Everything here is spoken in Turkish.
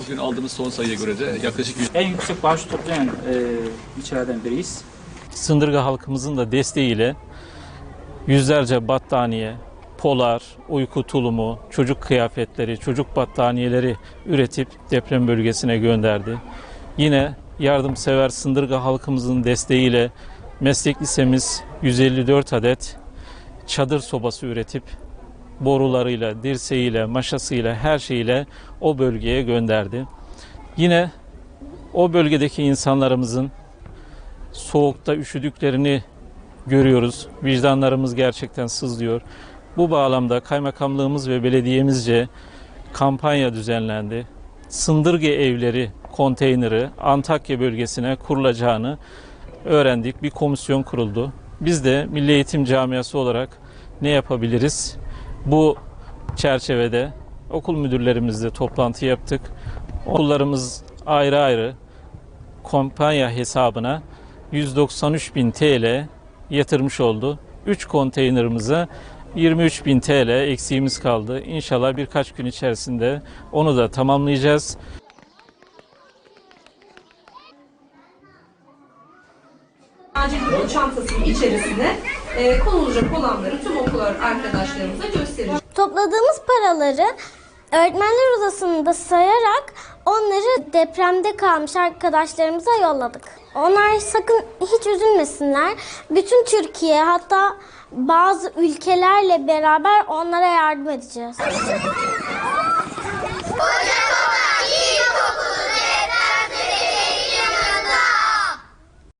Bugün aldığımız son sayıya göre de yaklaşık En yüksek bağış toplayan e, ilçelerden biriyiz. Sındırga halkımızın da desteğiyle yüzlerce battaniye, polar, uyku tulumu, çocuk kıyafetleri, çocuk battaniyeleri üretip deprem bölgesine gönderdi. Yine yardımsever Sındırga halkımızın desteğiyle meslek lisemiz 154 adet çadır sobası üretip borularıyla, dirseğiyle, maşasıyla, her şeyiyle o bölgeye gönderdi. Yine o bölgedeki insanlarımızın soğukta üşüdüklerini görüyoruz. Vicdanlarımız gerçekten sızlıyor. Bu bağlamda kaymakamlığımız ve belediyemizce kampanya düzenlendi. Sındırge evleri konteyneri Antakya bölgesine kurulacağını öğrendik. Bir komisyon kuruldu. Biz de Milli Eğitim Camiası olarak ne yapabiliriz? Bu çerçevede okul müdürlerimizle toplantı yaptık. Okullarımız ayrı ayrı kampanya hesabına 193 bin TL yatırmış oldu. 3 konteynerimize 23 bin TL eksiğimiz kaldı. İnşallah birkaç gün içerisinde onu da tamamlayacağız. Acil durum çantasının içerisine e, konulacak olanları tüm okullar arkadaşlarımıza göstereceğiz. Topladığımız paraları öğretmenler odasında sayarak onları depremde kalmış arkadaşlarımıza yolladık. Onlar sakın hiç üzülmesinler. Bütün Türkiye hatta bazı ülkelerle beraber onlara yardım edeceğiz.